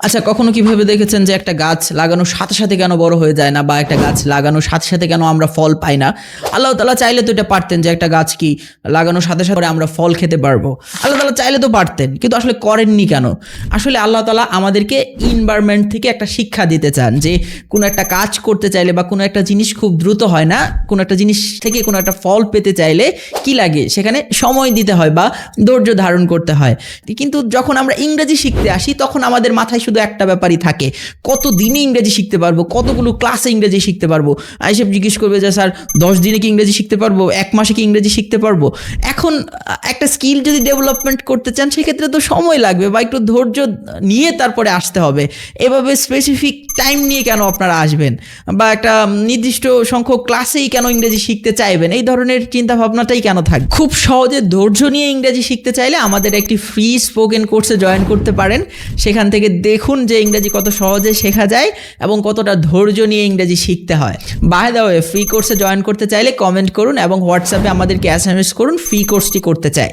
আচ্ছা কখনো কীভাবে দেখেছেন যে একটা গাছ লাগানোর সাথে সাথে কেন বড় হয়ে যায় না বা একটা গাছ লাগানোর সাথে সাথে কেন আমরা ফল পাই না? আল্লাহ তালা চাইলে তো এটা পারতেন যে একটা গাছ কি লাগানোর সাথে সাথে আমরা ফল খেতে পারব। আল্লাহ তালা চাইলে তো পারতেন, কিন্তু আসলে করেননি কেন? আসলে আল্লাহ তালা আমাদেরকে ইনভায়রনমেন্ট থেকে একটা শিক্ষা দিতে চান যে কোনো একটা কাজ করতে চাইলে বা কোনো একটা জিনিস খুব দ্রুত হয় না, কোনো একটা জিনিস থেকে কোনো একটা ফল পেতে চাইলে কি লাগে? সেখানে সময় দিতে হয় বা ধৈর্য ধারণ করতে হয়। কিন্তু যখন আমরা ইংরেজি শিখতে আসি, তখন আমাদের মাথায় শুধু একটা ব্যাপারই থাকে কত দিনে ইংরেজি শিখতে পারব, কতগুলো ক্লাসে ইংরেজি শিখতে পারব? আইসব জিজ্ঞেস করবে যে, স্যার, দশ দিনে কি ইংরেজি শিখতে পারব? এক মাসে কি ইংরেজি শিখতে পারব? এখন একটা স্কিল যদি ডেভেলপমেন্ট করতে চান, সেক্ষেত্রে তো সময় লাগবে বা একটু ধৈর্য নিয়ে তারপরে আসতে হবে। এভাবে স্পেসিফিক টাইম নিয়ে কেন আপনারা আসবেন? বা একটা নির্দিষ্ট সংখ্যক ক্লাসেই কেন ইংরেজি শিখতে চাইবেন? এই ধরনের চিন্তা ভাবনাটাই কেন থাকবে খুব সহজে ধৈর্য নিয়ে ইংরেজি শিখতে চাইলে আমাদের একটি ফ্রি স্পোকেন কোর্সে জয়েন করতে পারেন। সেখান থেকে দেখুন যে ইংরাজি কত সহজে শেখা যায় এবং কতটা ধৈর্য নিয়ে ইংরাজি শিখতে হয়। বাই দাওয়ে ফ্রি কোর্সে জয়েন করতে চাইলে কমেন্ট করুন এবং হোয়াটসঅ্যাপে আমাদেরকে এস এম এস করুন ফ্রি কোর্সটি করতে চাই।